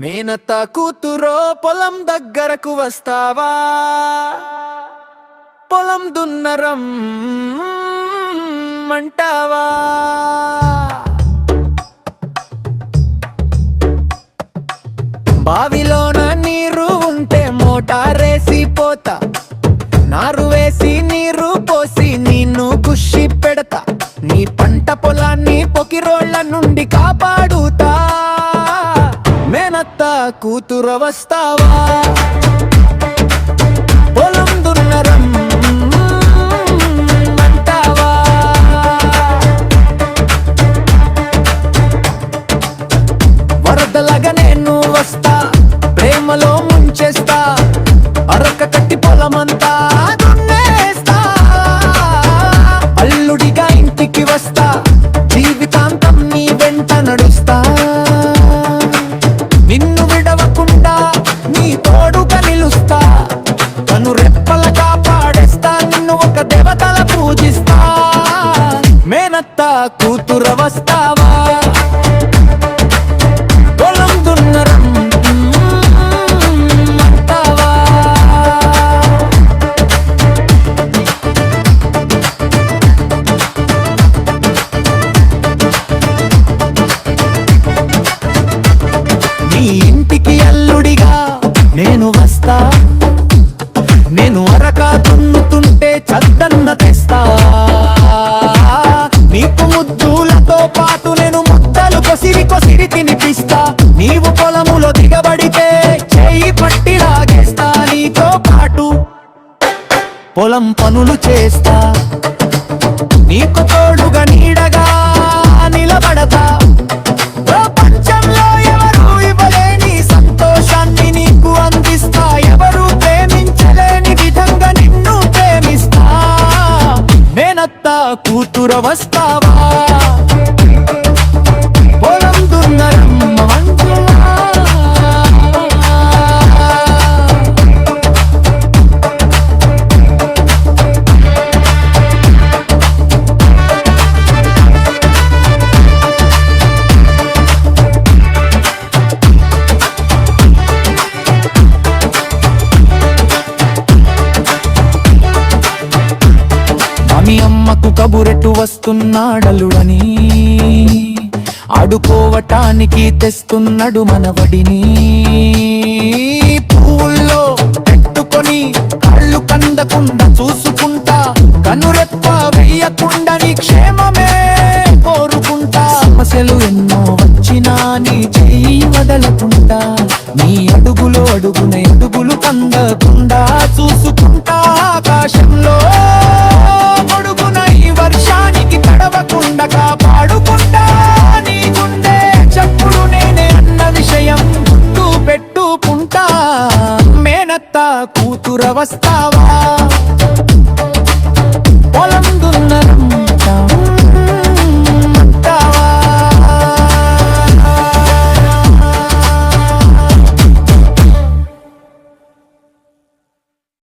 మేనత్త కూతురో పొలం దగ్గరకు వస్తావా? పొలం దున్నరం అంటావా? కూతురు వస్తావా పొలం దున్నరం అంటావా? వరదలగా నేను వస్తా మేనత్త కూతుర వస్తావా పొలం దున్నరం అంటావా నీ ఇంటికి అల్లుడిగా నేను వస్తా పొలం పనులు చేస్తా. నీకు తోడుగా నీడగా నిలబడతా. ప్రపంచంలో ఎవరు ఇవ్వలేని సంతోషాన్ని నీకు అందిస్తా. ఎవరు ప్రేమించలేని విధంగా నిన్ను ప్రేమిస్తా. మేనత్త కూతుర వస్తావా కబురెట్టు వస్తున్నాడలుడని. ఆడుకోవటానికి తెస్తున్నాడు మనవడిని. పూల్లో పెట్టుకొని కళ్ళు కందకుండా చూసుకుంటా కనురెప్ప వేయకుండా నీ క్షేమమే కోరుకుంటా. సమస్యలు ఎన్నో వచ్చినా నీ చెయ్యి వదలకుండా నీ అడుగులో అడుగున అడుగులు కందకుండా చూసుకుంటా. కూతురవస్తావా?